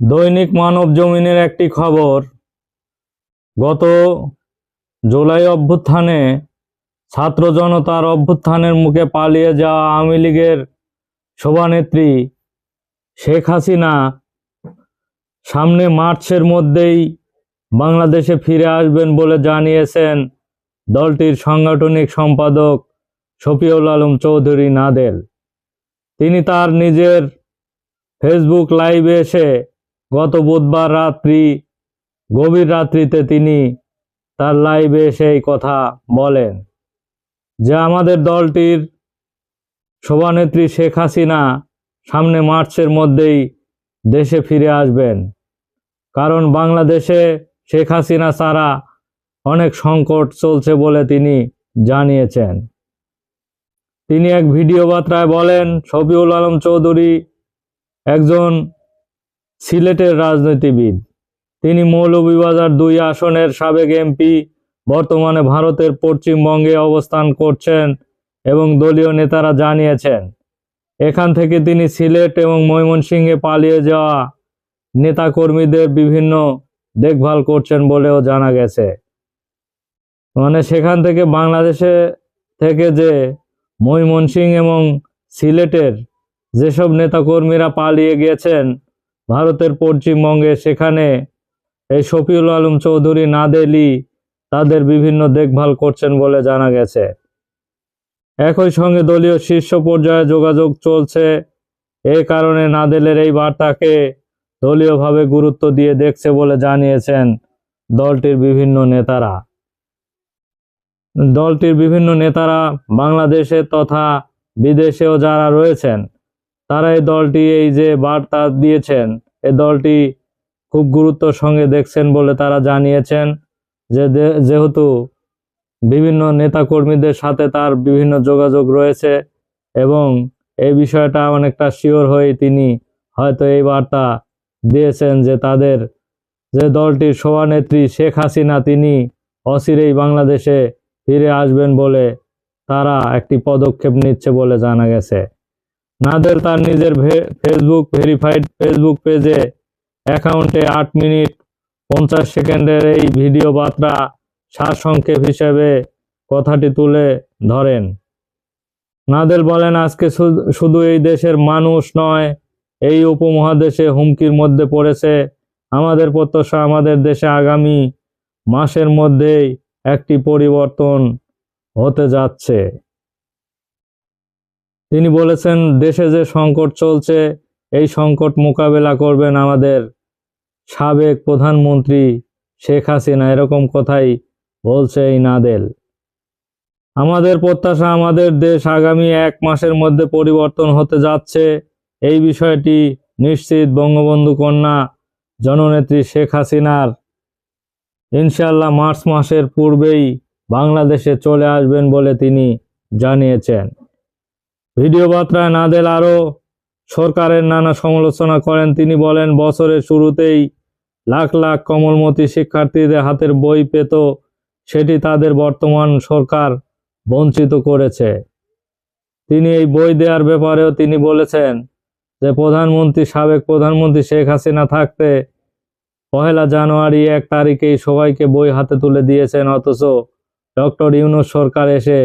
দৈনিক মানব জমিনের একটি খবর। গত জুলাই অভ্যুত্থানে ছাত্র জনতার অভ্যুত্থানের মুখে পালিয়ে যাওয়া আওয়ামী লীগের শোভানেত্রী শেখ হাসিনা সামনে মার্চের মধ্যেই বাংলাদেশে ফিরে আসবেন বলে জানিয়েছেন দলটির সাংগঠনিক সম্পাদক শফিউল আলম চৌধুরী নাদেল। তিনি তার নিজের ফেসবুক লাইভে এসে গত বুধবার রাত্রি, গভীর রাত্রিতে তিনি তার লাইভে সেই কথা বলেন যে আমাদের দলটির সভানেত্রী শেখ হাসিনা সামনে মার্চের মধ্যেই দেশে ফিরে আসবেন। কারণ বাংলাদেশে শেখ হাসিনা ছাড়া অনেক সংকট চলছে বলে তিনি জানিয়েছেন। তিনি এক ভিডিও বার্তায় বলেন, শফিউল আলম চৌধুরী একজন সিলেটের রাজনীতিবিদ। তিনি মৌলভীবাজার দুই আসনের সাবেক এমপি, বর্তমানে ভারতের পশ্চিমবঙ্গে অবস্থান করছেন এবং দলীয় নেতারা জানিয়েছেন, এখান থেকে তিনি সিলেট এবং ময়মনসিংহে পালিয়ে যাওয়া নেতাকর্মীদের বিভিন্ন দেখভাল করছেন বলেও জানা গেছে। মানে সেখান থেকে বাংলাদেশে থেকে যে ময়মনসিংহ এবং সিলেটের যেসব নেতাকর্মীরা পালিয়ে গিয়েছেন ভারতের পশ্চিমবঙ্গে সেখানে এই শফিউল আলম চৌধুরী, নাদেলি তাদের বিভিন্ন দেখভাল করছেন বলে জানা গেছে। একই সঙ্গে দলীয় শীর্ষ পর্যায়ে যোগাযোগ চলছে। এ কারণে নাদেলের এই বার্তাকে দলীয়ভাবে গুরুত্ব দিয়ে দেখছে বলে জানিয়েছেন দলটির বিভিন্ন নেতারা। দলটির বিভিন্ন নেতারা বাংলাদেশে তথা বিদেশেও যারা রয়েছেন তারা এই দলটি এই যে বার্তা দিয়েছেন এই দলটি খুব গুরুত্বর সঙ্গে দেখছেন বলে তারা জানিয়েছেন যে যেহেতু বিভিন্ন নেতাকর্মীদের সাথে তার বিভিন্ন যোগাযোগ রয়েছে এবং এই বিষয়টা অনেকটা শিওর হয়ে তিনি হয়তো এই বার্তা দিয়েছেন যে তাদের, যে দলটির সভানেত্রী শেখ হাসিনা তিনি অচিরেই বাংলাদেশে ফিরে আসবেন বলে তারা একটি পদক্ষেপ নিচ্ছে বলে জানা গেছে। নাদের তার নিজের ফেসবুক ভেরিফাইড ফেসবুক পেজে অ্যাকাউন্টে আট মিনিট পঞ্চাশ সেকেন্ডের এই ভিডিও বার্তা সারসংক্ষেপ হিসেবে কথাটি তুলে ধরেন। নাদেল বলেন, আজকে শুধু এই দেশের মানুষ নয়, এই উপমহাদেশে হুমকির মধ্যে পড়েছে। আমাদের প্রত্যাশা আমাদের দেশে আগামী মাসের মধ্যেই একটি পরিবর্তন হতে যাচ্ছে। তিনি বলেছেন, দেশে যে সংকট চলছে, এই সংকট মোকাবেলা করবেন আমাদের সাবেক প্রধানমন্ত্রী শেখ হাসিনা। এরকম কথাই বলছে এই নাদেল। আমাদের প্রত্যাশা, আমাদের দেশ আগামী এক মাসের মধ্যে পরিবর্তন হতে যাচ্ছে। এই বিষয়টি নিশ্চিত বঙ্গবন্ধু কন্যা জননেত্রী শেখ হাসিনার। ইনশাল্লাহ মার্চ মাসের পূর্বেই বাংলাদেশে চলে আসবেন বলে তিনি জানিয়েছেন। ভিডিও বার্তায় নাদেল আরও সরকারের নানা সমালোচনা করেন। তিনি বলেন, বছরের শুরুতেই লাখ লাখ কমলমতি শিক্ষার্থীদের হাতের বই পেত, সেটি তাদের বর্তমান সরকার বঞ্চিত করেছে। তিনি এই বই দেওয়ার ব্যাপারেও তিনি বলেছেন যে, প্রধানমন্ত্রী, সাবেক প্রধানমন্ত্রী শেখ হাসিনা থাকতে পহেলা জানুয়ারি এক তারিখেই সবাইকে বই হাতে তুলে দিয়েছেন, অথচ ডক্টর ইউনুস সরকার এসে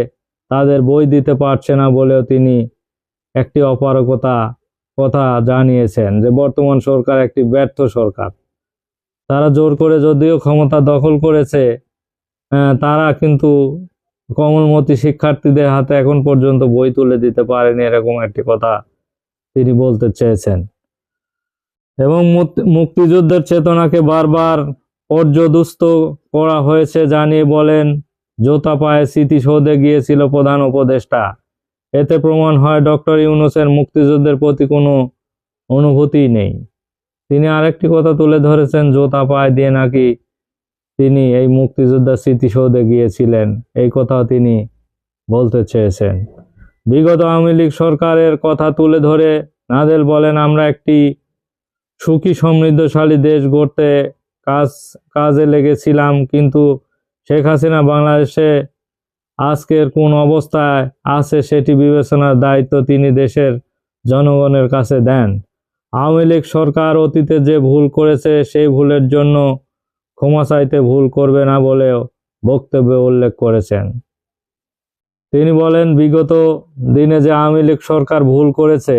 তাদের বই দিতে পারছে না বলেও তিনি একটি অপারকতা কথা জানিয়েছেন যে বর্তমান সরকার একটি ব্যর্থ সরকার। তারা জোর করে যদিও ক্ষমতা দখল করেছে তারা কিন্তু কমলমতি শিক্ষার্থীদের হাতে এখন পর্যন্ত বই তুলে দিতে পারেনি এরকম একটি কথা তিনি বলতে চেয়েছেন। এবং মুক্তি- মুক্তিযুদ্ধের চেতনাকে বারবার পর্যদুস্ত করা হয়েছে জানিয়ে বলেন জোতা পায়ে স্মৃতিসৌধে গিয়েছিল প্রধান উপদেষ্টা। এতে প্রমাণ হয় ডক্টর ইউনুসের মুক্তিযুদ্ধের প্রতি কোনো অনুভূতি নেই। তিনি আরেকটি কথা তুলে ধরেছেন জোতা পায়ে দিয়ে নাকি তিনি এই মুক্তিযোদ্ধার স্মৃতিসৌধে গিয়েছিলেন, এই কথা তিনি বলতে চেয়েছেন। বিগত আওয়ামী লীগ সরকারের কথা তুলে ধরে নাদেল বলেন, আমরা একটি সুখী সমৃদ্ধশালী দেশ গড়তে কাজ, কাজে লেগেছিলাম, কিন্তু শেখ হাসিনা বাংলাদেশে আজকের কোন অবস্থায় আছে সেটি বিবেচনার দায়িত্ব তিনি দেশের জনগণের কাছে দেন। আওয়ামী লীগ সরকার অতীতে যে ভুল করেছে, সেই ভুলের জন্য ক্ষমা চাইতে ভুল করবে না বলেও বক্তব্যে উল্লেখ করেছেন। তিনি বলেন, বিগত দিনে যে আওয়ামী লীগ সরকার ভুল করেছে,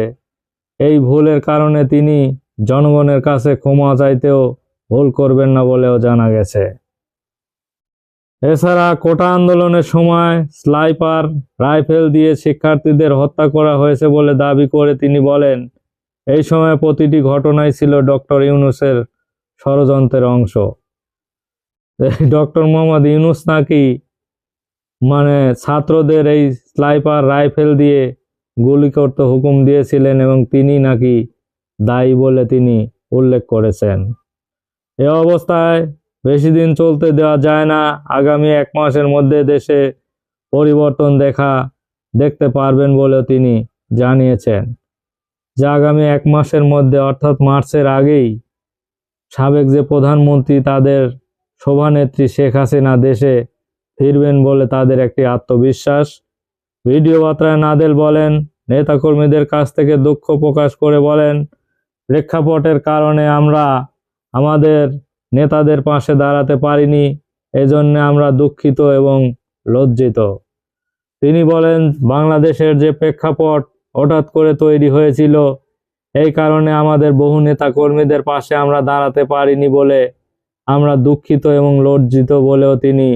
এই ভুলের কারণে তিনি জনগণের কাছে ক্ষমা চাইতেও ভুল করবেন না বলেও জানা গেছে। এছাড়া কোটা আন্দোলনের সময় স্লাইপার রাইফেল দিয়ে শিক্ষার্থীদের হত্যা করা হয়েছে বলে দাবি করে তিনি বলেন, এই সময় প্রতিটি ঘটনাই ছিল ডক্টর ইউনুসের ষড়যন্ত্রের অংশ। ডক্টর মোহাম্মদ ইউনুস নাকি মানে ছাত্রদের এই স্লাইপার রাইফেল দিয়ে গুলি করতে হুকুম দিয়েছিলেন এবং তিনি নাকি দায়ী বলে তিনি উল্লেখ করেছেন। এ অবস্থায় বেশি দিন চলতে দেওয়া যায় না। আগামী এক মাসের মধ্যে দেশে পরিবর্তন দেখা দেখতে পারবেন বলেও তিনি জানিয়েছেন। যে আগামী এক মাসের মধ্যে, অর্থাৎ মার্চের আগেই, সাবেক যে প্রধানমন্ত্রী তাদের শোভানেত্রী শেখ হাসিনা দেশে ফিরবেন বলে তাদের একটি আত্মবিশ্বাস। ভিডিও বার্তায় নাদেল বলেন, নেতাকর্মীদের কাছ থেকে দুঃখ প্রকাশ করে বলেন, প্রেক্ষাপটের কারণে আমরা আমাদের নেতাদের পাশে দাঁড়াতে পারিনি, এজন্য আমরা দুঃখিত এবং লজ্জিত। তিনি বলেন, বাংলাদেশের যে প্রেক্ষাপট হঠাৎ করে তৈরি হয়েছিল, এই কারণে আমাদের বহু নেতা কর্মীদের পাশে আমরা দাঁড়াতে পারিনি বলে আমরা দুঃখিত এবং লজ্জিত বলেও তিনি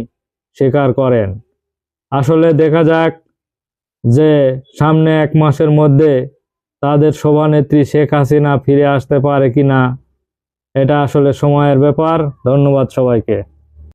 স্বীকার করেন। আসলে দেখা যাক যে সামনে এক মাসের মধ্যে তাদের সভানেত্রী শেখ হাসিনা ফিরে আসতে পারে কিনা। এটা আসলে সময়ের ব্যাপার। ধন্যবাদ সবাইকে।